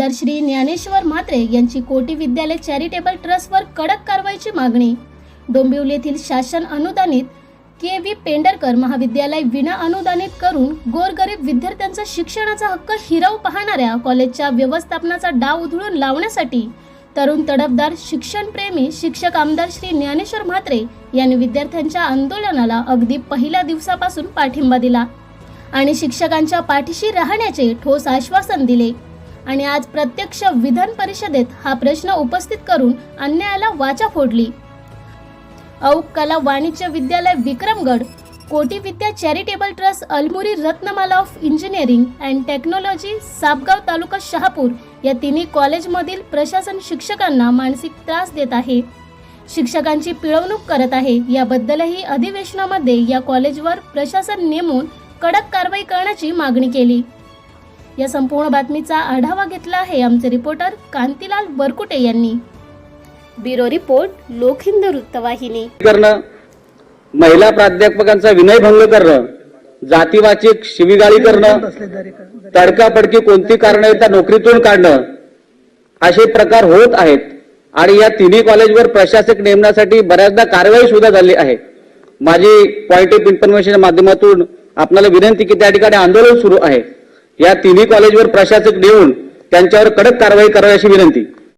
आमदार श्री ज्ञानेश्वर म्हात्रे यांची कोटी विद्यालय चॅरिटेबल ट्रस्टवर कडक कारवाईची मागणी. डोंबिवली येथील शासन अनुदानित के व्ही पेंडरकर महाविद्यालय विना अनुदानित करून गोरगरीब विद्यार्थ्यांचा शिक्षणाचा हक्क हिरावू पाहणाऱ्या कॉलेजच्या व्यवस्थापनाचा डाव उधळून लावण्यासाठी तरुण तडफदार शिक्षणप्रेमी शिक्षक आमदार श्री ज्ञानेश्वर म्हात्रे यांनी विद्यार्थ्यांच्या आंदोलनाला अगदी पहिल्या दिवसापासून पाठिंबा दिला आणि शिक्षकांच्या पाठीशी राहण्याचे ठोस आश्वासन दिले. आणि आज प्रत्यक्ष विधान परिषदेत हा प्रश्न उपस्थित करून अन्यायाला वाचा फोडली. औक कला वाणिज्य विद्यालय Vikramgad Koti Vidya charitable trust Almuri Ratnamala of engineering and technology Sapgaon taluka Shahapur या तिन्ही कॉलेजमधील प्रशासन शिक्षकांना मानसिक त्रास देत आहे. शिक्षकांची पिळवणूक करत आहे. याबद्दलही अधिवेशनामध्ये या कॉलेजवर प्रशासन नेमून कडक कारवाई करण्याची मागणी केली. या संपूर्ण बातमीचा आढावा घेतला आहे आमचे रिपोर्टर कांतीलाल बरकुटे यांनी. ब्युरो रिपोर्ट लोकहिंद वृत्तवाहिनी. करणं महिला प्राध्यापकांचा विनयभंग करणं जातीवाचक शिवीगाळी करणं तडकापडकी कोणती कारण त्या नोकरीतून काढणं असे प्रकार होत आहेत. आणि या तिन्ही कॉलेजवर प्रशासक नेमण्यासाठी बऱ्याचदा कारवाई सुद्धा झाली आहे. माझी पॉईंट ऑफ इन्फॉर्मेशन माध्यमातून आपल्याला विनंती की त्या ठिकाणी आंदोलन सुरू आहे. या तिन्ही कॉलेजवर प्रशासक नेऊन त्यांच्यावर कडक कारवाई करावी अशी विनंती.